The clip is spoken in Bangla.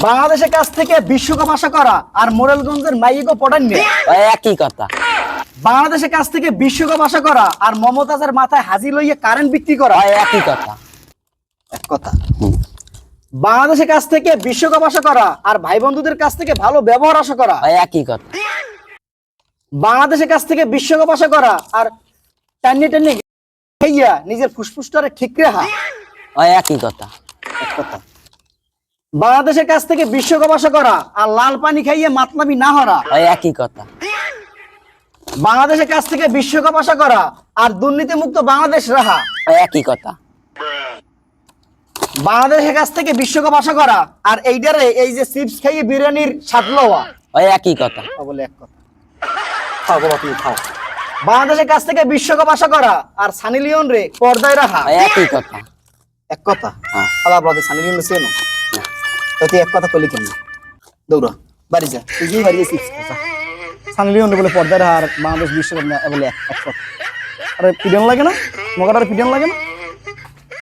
বাংলাদেশের কাছ থেকে বিশ্বকাপ আশা করা আর মোরেলগঞ্জের মাইগো পড়ান নিয়ে। একই কথা। বাংলাদেশের কাছ থেকে বিশ্বকাপ আশা করা আর মমতাজের মাথায় হাজি লইয়ে কারেন্ট বিক্রি করা। একই কথা। এক কথা। বাংলাদেশের কাছ থেকে বিশ্বকাপ আশা করা আর ভাই বন্ধুদের কাছ থেকে ভালো ব্যবহার আশা করা। একই কথা। বাংলাদেশের কাছ থেকে বিশ্বকাপ আশা করা আর টান্নি টান্নি খাইয়া নিজের ফুসফুসটারে ঠিক রেখা ওই একই কথা। এক কথা। বাংলাদেশের কাছ থেকে বিশ্বকাপ আশা করা আর লাল পানি খাইয়ে মাতলামি না হরা ওই একই কথা। বাংলাদেশের কাছ থেকে বিশ্বকাপ আশা করা আর দুর্নীতি মুক্ত বাংলাদেশ রাহা। ওই একই কথা। বাংলাদেশের কাছ থেকে বিশ্বকাপ আশা করা আর এইটারে এই যে চিপস খাইয়ে বিরিয়ানির স্বাদ লওয়া। ওই একই কথা। বলে এক কথা। খাও বাবা তুমি খাও। বাংলাদেশের কাছ থেকে বিশ্বকাপ আশা করা আর সানি লিওন রে পর্দায় রাখা ওই একই কথা। এক কথা। হ্যাঁ। আলাদা ব্রাদার সানি লিওন চেনো তুই এক কথা কইলি কেন দৌড়া, বাড়ি যা, তুই যেই বাড়ি গেছিস। সানি লিওন রে বলে পর্দার হার, বাংলাদেশ বিশ্বকাপ না বলে এক আরে পিডন লাগে না? মগাটার পিডন লাগে না?